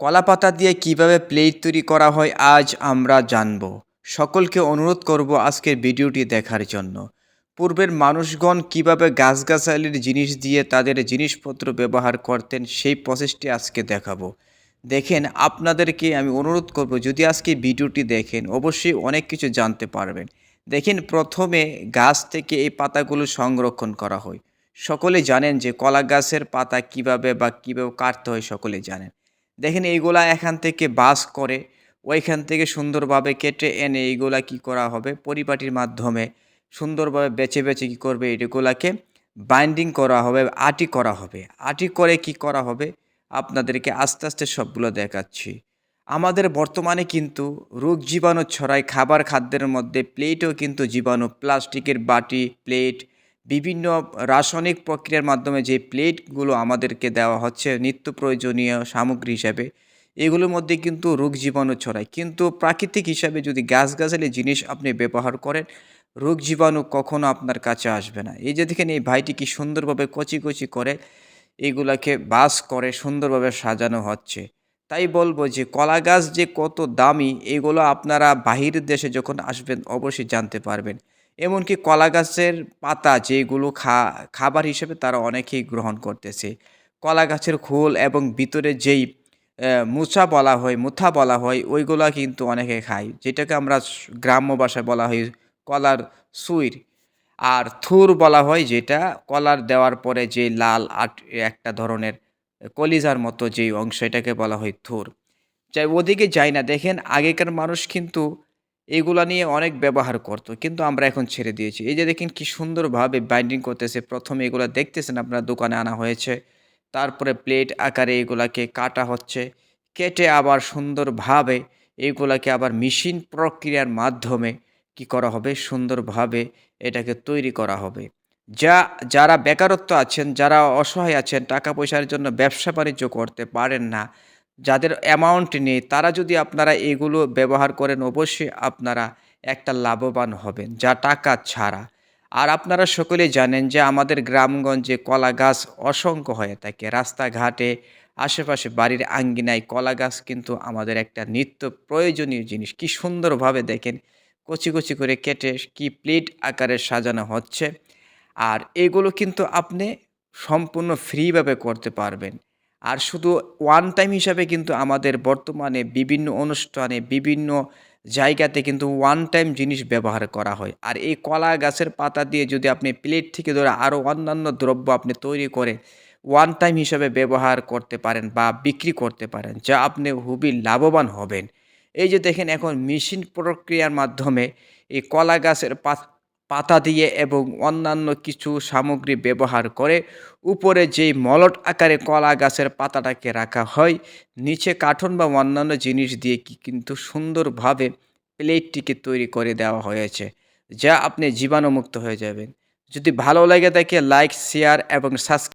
কলাপাতা দিয়ে কীভাবে প্লেট তৈরি করা হয়, আজ আমরা জানব। সকলকে অনুরোধ করব আজকের ভিডিওটি দেখার জন্য। পূর্বের মানুষগণ কীভাবে গাছগাছালির জিনিস দিয়ে তাদের জিনিসপত্র ব্যবহার করতেন, সেই প্রসেসটি আজকে দেখাবো। দেখেন, আপনাদেরকে আমি অনুরোধ করব, যদি আজকে ভিডিওটি দেখেন, অবশ্যই অনেক কিছু জানতে পারবেন। দেখেন, প্রথমে গাছ থেকে এই পাতাগুলো সংরক্ষণ করা হয়। সকলে জানেন যে কলা গাছের পাতা কীভাবে বা কীভাবে কাটতে হয়, সকলে জানেন। দেখেন এইগুলা এখান থেকে বাস করে, ওইখান থেকে সুন্দরভাবে কেটে এনে এইগুলা কি করা হবে? পরিপাটির মাধ্যমে সুন্দরভাবে বেছে বেছে কী করবে? এগুলাকে বাইন্ডিং করা হবে, আটি করা হবে। আটি করে কি করা হবে? আপনাদেরকে আস্তে আস্তে সবগুলো দেখাচ্ছি। আমাদের বর্তমানে কিন্তু রোগ জীবাণু ছড়ায়, খাবার খাদ্যের মধ্যে প্লেটও কিন্তু জীবাণু প্লাস্টিকের বাটি প্লেট বিভিন্ন রাসায়নিক প্রক্রিয়ার মাধ্যমে যে প্লেটগুলো আমাদেরকে দেওয়া হচ্ছে নিত্য প্রয়োজনীয় সামগ্রী হিসাবে, এগুলোর মধ্যে কিন্তু রোগ জীবাণু ছড়ায়। কিন্তু প্রাকৃতিক হিসাবে যদি গাছগাছালি জিনিস আপনি ব্যবহার করেন, রোগ জীবাণু কখনো আপনার কাছে আসবে না। এই যে দেখেন, এই ভাইটি কি সুন্দরভাবে কচি কচি করে এগুলাকে বাস করে সুন্দরভাবে সাজানো হচ্ছে। তাই বলব যে কলা গাছ যে কত দামি, এগুলো আপনারা বাহিরের দেশে যখন আসবেন, অবশ্যই জানতে পারবেন। এমনকি কলা গাছের পাতা যেগুলো খা, খাবার হিসেবে তারা অনেকেই গ্রহণ করতেছে। কলা গাছের খোল এবং ভিতরে যেই মুছা বলা হয়, মুথা বলা হয়, ওইগুলা কিন্তু অনেকে খায়। যেটাকে আমরা গ্রাম্য ভাষায় বলা হয় কলার সুইর। আর থুর বলা হয় যেটা কলার দেওয়ার পরে যে লাল আট, একটা ধরনের কলিজার মতো যেই অংশ, এটাকে বলা হয় থুর। যাই, ওদিকে যাই না, দেখেন আগেকার মানুষ কিন্তু এগুলা নিয়ে অনেক ব্যবহার করতো, কিন্তু আমরা এখন ছেড়ে দিয়েছি। এই যে দেখেন কি সুন্দরভাবে বাইন্ডিং করতেছে। প্রথমে এগুলো দেখতেছেন আপনার দোকানে আনা হয়েছে, তারপরে প্লেট আকারে এগুলাকে কাটা হচ্ছে, কেটে আবার সুন্দরভাবে এগুলাকে আবার মেশিন প্রক্রিয়ার মাধ্যমে কি করা হবে? সুন্দরভাবে এটাকে তৈরি করা হবে। যা, যারা বেকারত্ব আছেন, যারা অসহায় আছেন, টাকা পয়সার জন্য ব্যবসা বাণিজ্য করতে পারেন না যাদের অ্যামাউন্ট নেই, তারা যদি আপনারা এগুলো ব্যবহার করেন, অবশ্যই আপনারা একটা লাভবান হবেন, যা টাকা ছাড়া। আর আপনারা সকলে জানেন যে আমাদের গ্রামগঞ্জে কলা গাছ অসংখ্য হয়ে থাকে। রাস্তাঘাটে, আশেপাশে বাড়ির আঙ্গিনায় কলা গাছ কিন্তু আমাদের একটা নিত্য প্রয়োজনীয় জিনিস। কি সুন্দরভাবে দেখেন, কচি কচি করে কেটে কি প্লেট আকারে সাজানো হচ্ছে। আর এগুলো কিন্তু আপনি সম্পূর্ণ ফ্রিভাবে করতে পারবেন। আর শুধু ওয়ান টাইম হিসাবে কিন্তু আমাদের বর্তমানে বিভিন্ন অনুষ্ঠানে, বিভিন্ন জায়গাতে কিন্তু ওয়ান টাইম জিনিস ব্যবহার করা হয়। আর এই কলা গাছের পাতা দিয়ে যদি আপনি প্লেট থেকে ধরে আরও অন্যান্য দ্রব্য আপনি তৈরি করে ওয়ান টাইম হিসাবে ব্যবহার করতে পারেন বা বিক্রি করতে পারেন, যা আপনি খুবই লাভবান হবেন। এই যে দেখেন, এখন মেশিন প্রক্রিয়ার মাধ্যমে এই কলা গাছের পাতা দিয়ে এবং অন্যান্য কিছু সামগ্রী ব্যবহার করে উপরে যেই মলট আকারে কলা গাছের পাতাটাকে রাখা হয়, নিচে কাঠন বা অন্যান্য জিনিস দিয়ে কি কিন্তু সুন্দরভাবে প্লেটটিকে তৈরি করে দেওয়া হয়েছে, যা আপনি জীবাণুমুক্ত হয়ে যাবেন। যদি ভালো লাগে তাকে লাইক, শেয়ার এবং সাবস্ক্রাইব